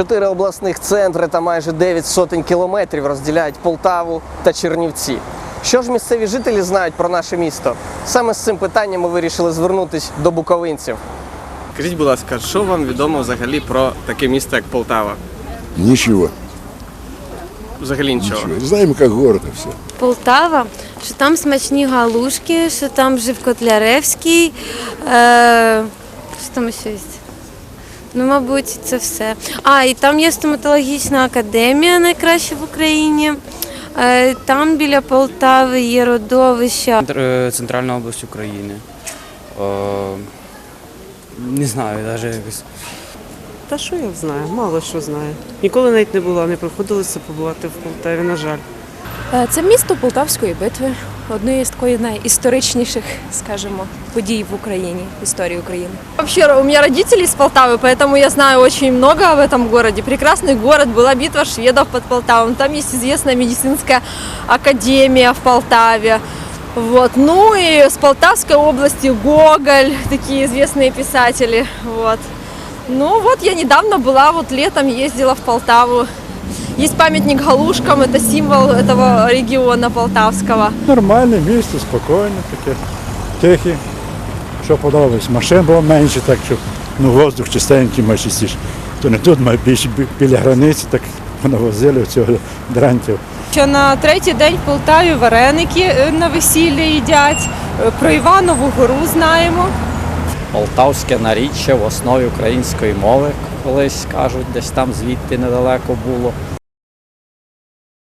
Чотири обласних центри та майже 9 сотень кілометрів розділяють Полтаву та Чернівці. Що ж місцеві жителі знають про наше місто? Саме з цим питанням ми вирішили звернутись до буковинців. Скажіть, будь ласка, що вам відомо взагалі про таке місто, як Полтава? Ничего, Взагалі нічого. ничего. Знаем, как город и все. Полтава, що там смачні галушки, що там жив Котляревський. Е, що там ще є? Ну, мабуть, це все. А, і там є стоматологічна академія, найкраща в Україні. Е, там біля Полтави є родовища. Е, Центральна область України. Е, Не знаю, навіть якось. Та що я знаю? Мало що знаю. Ніколи навіть не була, не приходилося побувати в Полтаві, на жаль. Е, Це місто Полтавської битви, одної з такої найісторичніших, скажімо, подій в Україні, історії України. Вообще, у меня родители из Полтавы, поэтому я знаю очень много об этом городе. Прекрасный город, была битва шведов под Полтавой. Там есть известная медицинская академия в Полтаве. Вот. Ну и с Полтавской области Гоголь, такие известные писатели. Вот. Ну вот я недавно была, вот летом ездила в Полтаву. Есть памятник галушкам, это символ этого региона полтавского. Нормальне місто, спокійне таке, тихе. Що подобається. Машин було менше, так що ну, воздух чистенький має частіше. То не тут має більше бі- біля границі, так навозили цього дрантів. Що на третій день в Полтаві вареники е, на весіллі їдять. Е, Про Іванову гору знаємо. Полтавське наріччя в основі української мови, колись кажуть, десь там звідти недалеко було.